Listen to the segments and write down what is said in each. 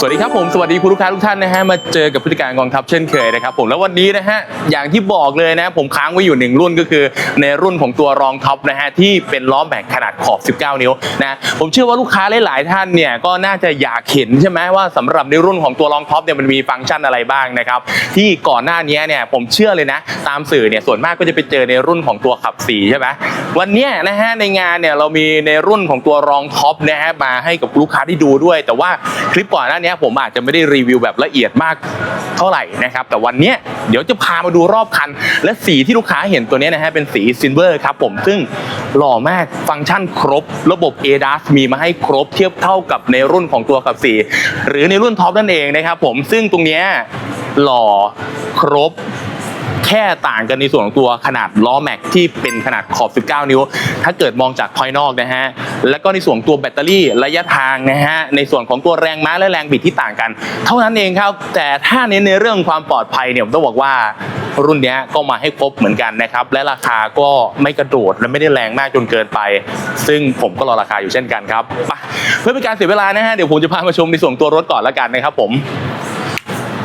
สวัสดีครับผมสวัสดีคุณลูกค้าทุกท่านนะฮะมาเจอกับพฤติการกองทัพเช่นเคยนะครับผมแล้ววันนี้นะฮะอย่างที่บอกเลยนะผมค้างไว้อยู่หนึ่งรุ่นก็คือ ในรุ่นของตัวรองท็อปนะฮะที่เป็นล้อแม็กขนาดขอบ 19 นิ้วนะผมเชื่อว่าลูกค้าหลายๆท่านเนี่ยก็น่าจะอยากเห็นใช่ไหมว่าสำหรับในรุ่นของตัวรองท็อปเนี่ยมันมีฟังก์ชันอะไรบ้างนะครับที่ก่อนหน้านี้เนี่ยผมเชื่อเลยนะตามสื่อเนี่ยส่วนมากก็จะไปเจอในรุ่นของตัวขับสีใช่ไหมวันนี้นะฮะในงานเนี่ยเรามีในรุ่นของตัวรองท็อปนะฮะมาให้กับลูกค้าที่ดูด้วย แต่ว่าคลิปก่อนหน้านี้ผมอาจจะไม่ได้รีวิวแบบละเอียดมากเท่าไหร่นะครับ แต่วันนี้เดี๋ยวจะพามาดูรอบคัน และสีที่ลูกค้าเห็นตัวนี้นะฮะเป็นสีซิลเวอร์ครับผมซึ่งหล่อมากฟังก์ชันครบ ระบบ ADAS มีมาให้ครบเทียบเท่ากับในรุ่นของตัวขับสีหรือในรุ่นท็อปนั่นเองนะครับผมซึ่งตรงนี้หล่อครบ แค่ต่างกันในส่วนของตัวขนาดล้อแม็กที่เป็นขนาดขอบ 19 นิ้ว ถ้าเกิดมองจากภายนอกนะฮะ แล้วก็ในส่วนตัวแบตเตอรี่ระยะทางนะฮะ ในส่วนของตัวแรงม้าและแรงบิดที่ต่างกัน เท่านั้นเองครับ แต่ถ้าเน้นในเรื่องความปลอดภัยเนี่ยผมต้องบอกว่ารุ่นนี้ก็มาให้ครบเหมือนกันนะครับ และราคาก็ไม่กระโดดและไม่ได้แรงมากจนเกินไป ซึ่งผมก็รอราคาอยู่เช่นกันครับเพื่อเป็นการเสียเวลานะฮะเดี๋ยวผมจะพามาชมในส่วนตัวรถก่อนละกันนะครับผม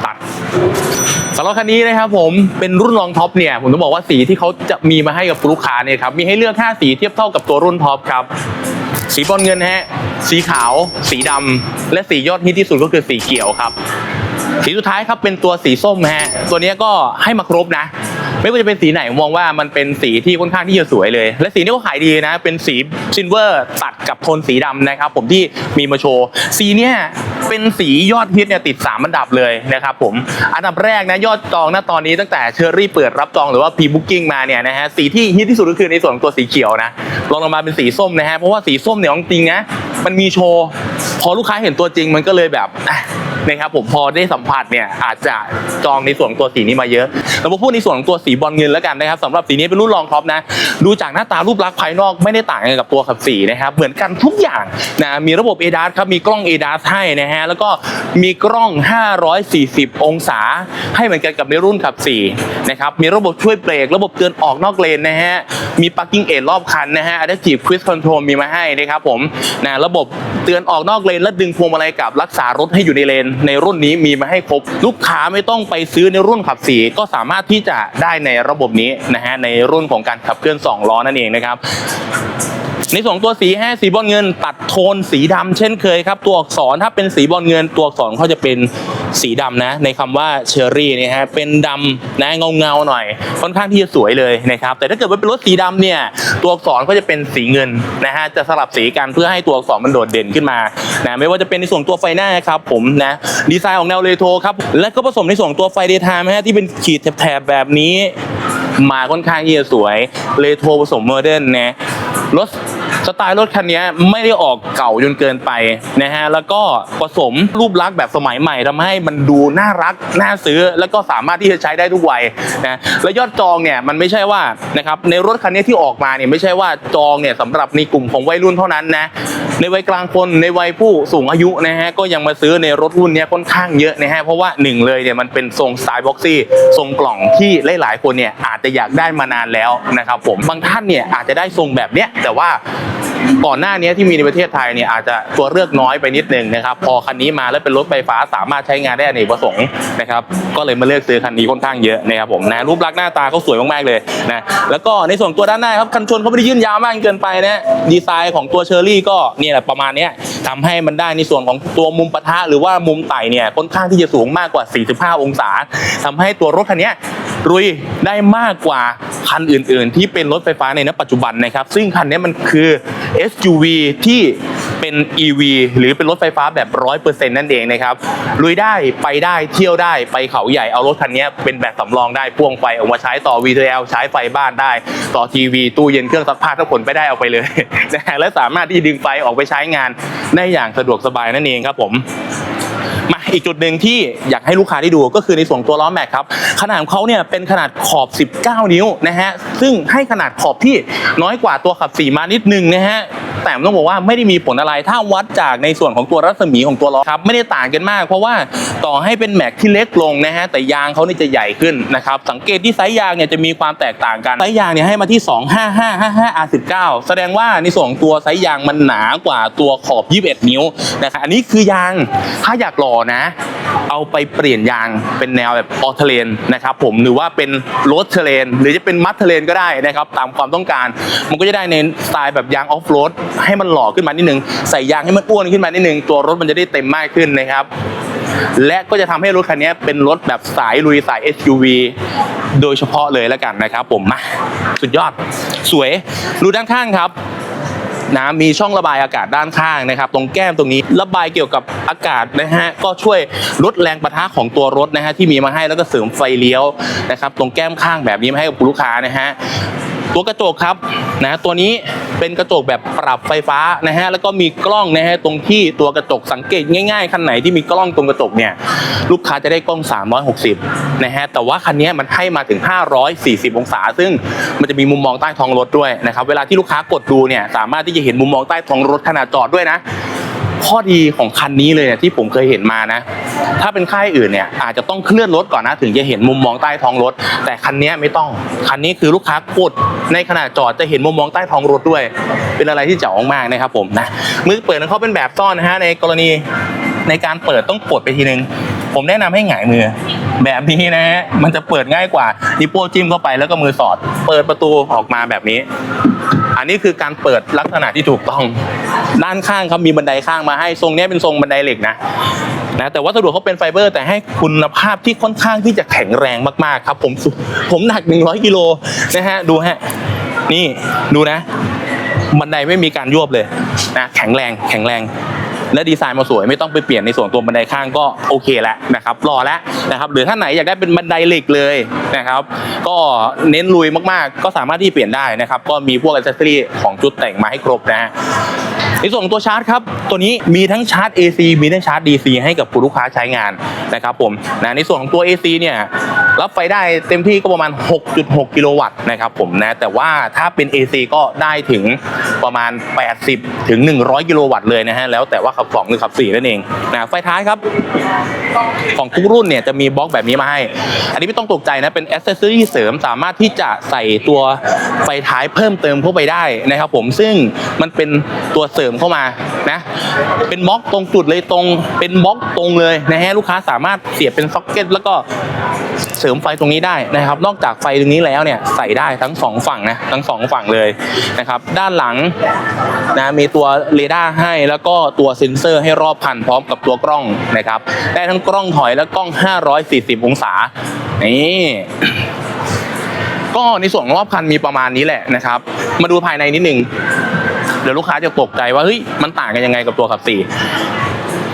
ตัด สำหรับคันนี้นะครับผมเป็นรุ่นรองท็อปเนี่ยผมต้องบอกว่าสีที่เขาจะมีมาให้กับลูกค้าเนี่ยครับมีให้เลือก 5 สีเทียบเท่ากับตัวรุ่นท็อปครับสีบอลเงินฮะสีขาว สีดำและสียอดฮิตที่สุดก็คือสีเขียวครับ สีสุดท้ายครับเป็นตัวสีส้มฮะตัวนี้ก็ให้มาครบนะ ไม่ว่าจะเป็นสีไหนผมมองว่ามันเป็นสีที่ค่อนข้างที่จะสวยเลย และสีนี้ก็ขายดีนะ เป็นสีซิลเวอร์ตัดกับโทนสีดำนะครับ ผมที่มีมาโชว์ สีเนี้ยเป็นสียอดฮิตเนี่ยติด3อันดับเลยนะครับผมอันดับแรกนะยอดจองนะตอนนี้ตั้งแต่เชอรี่เปิดรับจองหรือว่าพีบุ๊กิ้งมาเนี่ยนะฮะสีที่ฮิตที่สุดก็คือในส่วนของตัวสีเขียวนะลองลงมาเป็นสีส้มนะฮะเพราะว่าสีส้มเนี่ยจริงนะมันมีโชว์ พอลูกค้าเห็นตัวจริงมันก็เลยแบบ นะครับผมพอได้สัมผัสเนี่ยอาจจะจองในส่วนตัวสีนี้มาเยอะเรามาพูดในส่วนของตัวสีบอลเงินแล้วกันนะครับสำหรับสีนี้เป็นรุ่นรองท็อปนะ ดูจากหน้าตารูปลักษณ์ภายนอกไม่ได้ต่างกันกับตัวขับสีนะครับเหมือนกันทุกอย่างนะมีระบบ ADAS ครับมีกล้อง ADAS ให้นะฮะแล้วก็มีกล้อง 540 องศา ให้เหมือนกันกับในรุ่นขับสีนะครับมีระบบช่วยเบรกระบบเตือนออกนอกเลนนะฮะมี parking aid รอบคันนะฮะ adaptive cruise control มีมาให้นะครับผมนะระบบเตือนออกนอกเลนและดึงพวงมาลัยกลับรักษารถให้อยู่ในเลนในรุ่นนี้มีมาให้ครบ ลูกค้าไม่ต้องไปซื้อในรุ่นขับสีก็สามารถที่จะได้ในระบบนี้นะฮะในรุ่นของการขับเคลื่อน 2 ล้อนั่นเองนะครับ ในส่วนของตัวสีแห้สีบอลเงิน ตัดโทนสีดำเช่นเคยครับ ตัวอักษรถ้าเป็นสีบอลเงิน ตัวอักษรเขาจะเป็นสีดำนะ ในคำว่าเชอรี่เนี่ยฮะเป็นดำนะเงาเงาหน่อย ค่อนข้างที่จะสวยเลยนะครับแต่ถ้าเกิดว่าเป็นรถสีดำเนี่ยตัวอักษรก็จะเป็นสีเงินนะฮะจะสลับสีกันเพื่อให้ตัวอักษรมันโดดเด่นขึ้นมานะไม่ว่าจะเป็นในส่วนของตัวไฟหน้าครับผมนะดีไซน์ของแนวเรโทรครับและก็ผสมในส่วนของตัวไฟเดย์ไทม์นะฮะที่เป็นขีดแถบแบบนี้ มาค่อนข้างที่จะสวยเรโทรผสมโมเดิร์นนะรถ สไตล์รถคันนี้ไม่ได้ออกเก่าจนเกินไปนะฮะแล้วก็ผสมรูปลักษณ์แบบสมัยใหม่ทำให้มันดูน่ารักน่าซื้อ แล้วก็สามารถที่จะใช้ได้ทุกวัยนะและยอดจองเนี่ยมันไม่ใช่ว่านะครับในรถคันนี้ที่ออกมาเนี่ยไม่ใช่ว่าจองเนี่ยสำหรับในกลุ่มของวัยรุ่นเท่านั้นนะในวัยกลางคนในวัยผู้สูงอายุนะฮะก็ยังมาซื้อในรถรุ่นนี้ค่อนข้างเยอะนะฮะเพราะว่าหนึ่งเลยเนี่ยมันเป็นทรงสไตล์บ็อกซี่ทรงกล่องที่หลายๆคนเนี่ยอาจจะอยากได้มานานแล้วนะครับผมบางท่านเนี่ยอาจจะได้ทรงแบบเนี้ยแต่ว่าก่อนหน้านี้ที่มีในประเทศไทยเนี่ยอาจจะตัวเลือกน้อยไปนิดนึงนะครับ พอคันนี้มาแล้วเป็นรถไฟฟ้าสามารถใช้งานได้อเนประสงค์นะครับ ก็เลยมาเลือกซื้อคันนี้ค่อนข้างเยอะนะครับผมนะรูปลักษณ์หน้าตาเขาสวยมากๆเลยนะแล้วก็ในส่วนตัวด้านหน้าครับคันชนเขาไม่ได้ยื่นยาวมากเกินไปนะดีไซน์ของตัวเชอร์รี่ก็เนี่ยแหละประมาณนี้ทำให้มันได้ในส่วนของตัวมุมปะทะหรือว่ามุมไต่เนี่ยค่อนข้างที่จะสูงมากกว่า 45 องศาทำให้ตัวรถคันนี้รุยได้มากกว่าคันอื่น ๆ ที่เป็นรถไฟฟ้าในณปัจจุบันนะครับ ซึ่งคันนี้มันคือ SUV ที่เป็น EV หรือเป็นรถไฟฟ้าแบบ 100%นั่นเองนะครับลุยได้ไปได้เที่ยวได้ไปเขาใหญ่เอารถคันนี้เป็นแบบสำรองได้พ่วงไฟออกมาใช้ต่อ VTL ใช้ไฟบ้านได้ ต่อทีวี ตู้เย็นเครื่องซักผ้าถ้าคนไปได้เอาไปเลยนะและสามารถที่ดึงไฟออกไปใช้งานได้อย่างสะดวกสบายนั่นเองครับผม อีกจุดหนึ่งที่อยากให้ลูกค้าได้ดูก็คือในส่วนตัวล้อแม็กครับขนาดของเขาเนี่ยเป็นขนาดขอบ 19 นิ้วนะฮะซึ่งให้ขนาดขอบที่น้อยกว่าตัวขับสี่มานิดนึงนะฮะแต่ต้องบอกว่าไม่ได้มีผลอะไรถ้าวัดจากในส่วนของตัวรัศมีของตัวล้อครับไม่ได้ต่างกันมาก เพราะว่าต่อให้เป็นแม็กที่เล็กลงนะฮะแต่ยางเขานี่จะใหญ่ขึ้นนะครับสังเกตที่ไซส์ยางเนี่ยจะมีความแตกต่างกันไซส์ยางเนี่ยให้มาที่ 25555 R19 แสดงว่าในส่วนของตัวไซส์ยางมันหนากว่าตัวขอบ 21 นิ้วนะครับอันนี้คือยางถ้าอยากหล่อนะเอาไปเปลี่ยนยางเป็นแนวแบบออเทเลนนะครับผมหรือว่าเป็นโรดเทเลนหรือจะเป็นมัดเทเลนก็ได้นะครับตามความต้องการ มันก็จะได้ในสไตล์แบบยางออฟโรดให้มันหล่อขึ้นมานิดนึงใส่ยางให้มันอ้วนขึ้นมานิดนึงตัวรถมันจะได้เต็มมากขึ้นนะครับและก็จะทำให้รถคันนี้เป็นรถแบบสายลุยสาย SUV โดยเฉพาะเลยแล้วกันนะครับผมมาสุดยอดสวยดูด้านข้างครับ นะมีช่องระบายอากาศด้านข้างนะครับ ตรงแก้มตรงนี้ระบายเกี่ยวกับอากาศนะฮะก็ช่วยลดแรงประทะของตัวรถนะฮะที่มีมาให้แล้วก็เสริมไฟเลี้ยวนะครับ ตรงแก้มข้างแบบนี้มาให้กับลูกค้านะฮะ ตัวกระจกครับนะตัวนี้เป็นกระจกแบบปรับไฟฟ้านะฮะแล้วก็มีกล้องนะฮะตรงที่ตัวกระจกสังเกตง่ายๆคันไหนที่มีกล้องตรงกระจกเนี่ยลูกค้าจะได้กล้อง 360นะฮะแต่ว่าคันนี้มันให้มาถึง 540 องศา ซึ่งมันจะมีมุมมองใต้ท้องรถด้วยนะครับเวลาที่ลูกค้ากดดูเนี่ยสามารถที่จะเห็นมุมมองใต้ท้องรถขณะจอดด้วยนะ ข้อดีของคันนี้เลยเนี่ยที่ผมเคยเห็นมานะ ถ้าเป็นค่ายอื่นเนี่ยอาจจะต้องเคลื่อนรถก่อนนะถึงจะเห็นมุมมองใต้ท้องรถ แต่คันนี้ไม่ต้องคันนี้คือลูกค้ากดในขณะจอดจะเห็นมุมมองใต้ท้องรถด้วย เป็นอะไรที่เจ๋งมากนะครับผมนะมือเปิดของเขาเป็นแบบซ่อนนะฮะในกรณีในการเปิดต้องกดไปทีนึง ผมแนะนำให้หงายมือ แบบนี้นะฮะมันจะเปิดง่ายกว่านิวโป้จิ้มเข้าไปแล้วก็มือสอด เปิดประตูออกมาแบบนี้ อันนี้คือการเปิดลักษณะที่ถูกต้อง ด้านข้างครับมีบันไดข้างมาให้ทรงนี้เป็นทรงบันไดเหล็กนะนะแต่วัสดุเขาเป็นไฟเบอร์ แต่ให้คุณภาพที่ค่อนข้างที่จะแข็งแรงมากๆครับ ผมผมหนัก 100กิโลนะฮะดูฮะนี่ดูนะ บันไดไม่มีการยวบเลยนะแข็งแรงแข็งแรง และดีไซน์มาสวยไม่ต้องไปเปลี่ยนในส่วนตัวบันไดข้างก็โอเคแล้วนะครับรอแล้วนะครับหรือถ้าไหนอยากได้เป็นบันไดเหล็กเลยนะครับ ก็เน้นลุยมากๆ ก็สามารถที่เปลี่ยนได้นะครับ ก็มีพวกอิสเซอรี่ของชุดแต่งมาให้ครบนะ ในส่วนของตัวชาร์จครับ ตัวนี้มีทั้งชาร์จ AC มีทั้งชาร์จ DC ให้กับคุณลูกค้าใช้งานนะครับผมนะในส่วนของตัว AC เนี่ยรับไฟได้เต็มที่ก็ประมาณ 6.6 กิโลวัตต์นะครับผมนะแต่ว่าถ้าเป็น AC ก็ได้ถึงประมาณ 80 ถึง 100 กิโลวัตต์เลยนะฮะแล้วแต่ว่าขับ2หรือขับ4นั่นเองนะไฟท้ายครับ ของทุกรุ่นเนี่ยจะมีบล็อกแบบนี้มาให้ อันนี้ไม่ต้องตกใจนะ เป็นอ c เซสซอรี่เสริมสามารถที่จะใส่ตัวไฟท้ายเพิ่มเติมเข้าไปได้นะครับผมซึ่งมันเป็นตัวเสริมเข้ามานะเป็นบล็อกตรงจุดเลยตรงเป็นบล็อกตรงเลยนะฮะลูกค้าสามารถเสียบเป็นซ็อกเก็ตแล้วก็เสริมไฟตรงนี้ได้นะครับ นอกจากไฟตรงนี้แล้วเนี่ยใส่ได้ทั้งสองฝั่งนะทั้งสองฝั่งเลยนะครับ ด้านหลังนะมีตัวเรดาร์ให้แล้วก็ตัวเซ็นเซอร์ให้รอบคันพร้อมกับตัวกล้องนะครับได้ทั้งกล้องถอยและกล้อง 540 องศานี่ก็ในส่วนรอบคันมีประมาณนี้แหละนะครับ มาดูภายในนิดนึง เดี๋ยวลูกค้าจะตกใจว่าเฮ้ยมันต่างกันยังไงกับตัวขับสี่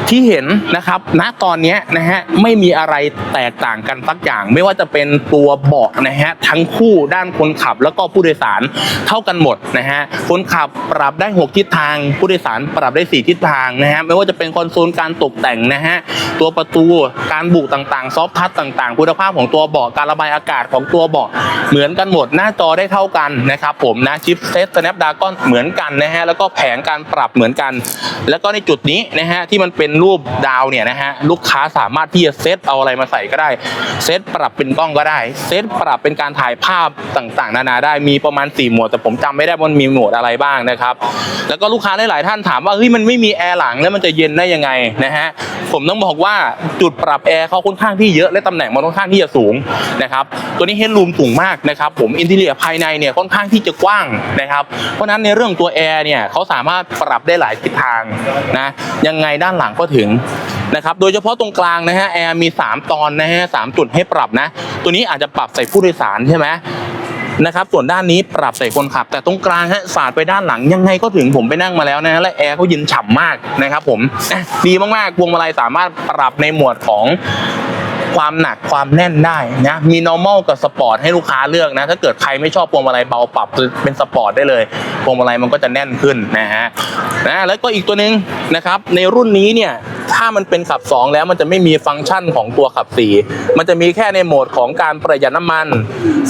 ที่เห็นนะครับณตอนนี้นะฮะไม่มีอะไรแตกต่างกันสักอย่าง ไม่ว่าจะเป็นตัวเบาะนะฮะทั้งคู่ด้านคนขับแล้วก็ผู้โดยสารเท่ากันหมดนะฮะคนขับปรับได้ 6 ทิศทาง ผู้โดยสารปรับได้ 4 ทิศทางนะฮะไม่ว่าจะเป็นคอนโซลการตกแต่งนะฮะตัวประตูการบุต่างๆ ซอฟทัชต่างๆ คุณภาพของตัวเบาะการระบายอากาศของตัวเบาะเหมือนกันหมดหน้าจอได้เท่ากันนะครับผมนะชิปเซต Snapdragon เหมือนกันนะฮะแล้วก็แผงการปรับเหมือนกัน แล้วก็ในจุดนี้นะฮะที่มันเป็นรูปดาวเนี่ยนะฮะลูกค้าสามารถที่จะเซตเอาอะไรมาใส่ก็ได้ เซตปรับเป็นกล้องก็ได้ เซตปรับเป็นการถ่ายภาพต่างๆ นานาได้มีประมาณ 4 หมวด แต่ผมจำไม่ได้ว่ามันมีหมวดอะไรบ้างนะครับ แล้วก็ลูกค้าหลายๆท่านถามว่าเฮ้ยมันไม่มีแอร์หลังแล้วมันจะเย็นได้ยังไงนะฮะผมต้องบอกว่าจุดปรับแอร์เขาค่อนข้างที่เยอะและตำแหน่งมันค่อนข้างที่จะสูงนะครับตัวนี้เฮดรูมสูงมากนะครับผมอินทีเรียภายในเนี่ยค่อนข้างที่จะกว้างนะครับเพราะฉะนั้นในเรื่องตัวแอร์เนี่ยเขาสามารถปรับได้หลายทิศทางนะยังไงด้านหลังก็ถึงนะครับ โดยเฉพาะตรงกลางนะฮะแอร์มี 3 ตอนนะฮะสามจุดให้ปรับนะ ตัวนี้อาจจะปรับใส่ผู้โดยสารใช่ไหมนะครับ ส่วนด้านนี้ปรับใส่คนขับ แต่ตรงกลางฮะสาดไปด้านหลังยังไงก็ถึงผมไปนั่งมาแล้วนะฮะและแอร์เขาเย็นฉ่ำมากนะครับผมดีมากๆพวงมาลัยสามารถปรับในหมวดของ ความหนักความแน่นได้นะมี normal กับ sport ให้ลูกค้าเลือกนะถ้าเกิดใครไม่ชอบพวงมาลัยเบาปรับเป็นสปอร์ตได้เลยพวงมาลัยมันก็จะแน่นขึ้นนะฮะนะแล้วก็อีกตัวหนึ่งนะครับในรุ่นนี้เนี่ยถ้ามันเป็นขับ 2 แล้วมันจะไม่มีฟังก์ชันของตัวขับ 4 มันจะมีแค่ในโหมดของการประหยัดน้ำมัน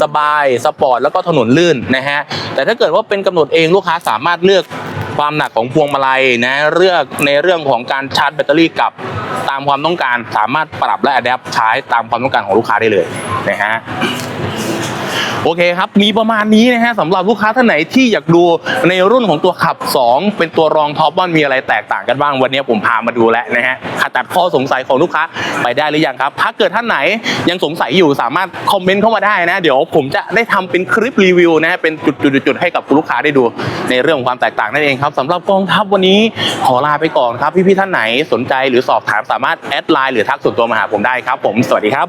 สบาย สปอร์ต แล้วก็ถนนลื่นนะฮะ แต่ถ้าเกิดว่าเป็นกำหนดเองลูกค้าสามารถเลือก ความหนักของพวงมาลัยนะเรื่องในเรื่องของการชาร์จแบตเตอรี่กับตามความต้องการสามารถปรับและอัดแอปใช้ตามความต้องการของลูกค้าได้เลยนะฮะ โอเคครับ มีประมาณนี้นะฮะสำหรับลูกค้าท่านไหนที่อยากดูในรุ่นของตัวขับ 2 เป็นตัวรองท็อปว่ามีอะไรแตกต่างกันบ้างวันนี้ผมพามาดูแล้วนะฮะขจัดข้อสงสัยของลูกค้าไปได้หรือยังครับ ถ้าเกิดท่านไหนยังสงสัยอยู่สามารถคอมเมนต์เข้ามาได้นะ เดี๋ยวผมจะได้ทำเป็นคลิปรีวิวนะฮะเป็นจุดๆให้กับคุณลูกค้าได้ดูในเรื่องของความแตกต่างนั่นเองครับสำหรับกองทัพวันนี้ขอลาไปก่อนครับพี่ๆท่านไหนสนใจหรือสอบถามสามารถแอดไลน์หรือทักส่วนตัวมาหาผมได้ครับ ผมสวัสดีครับ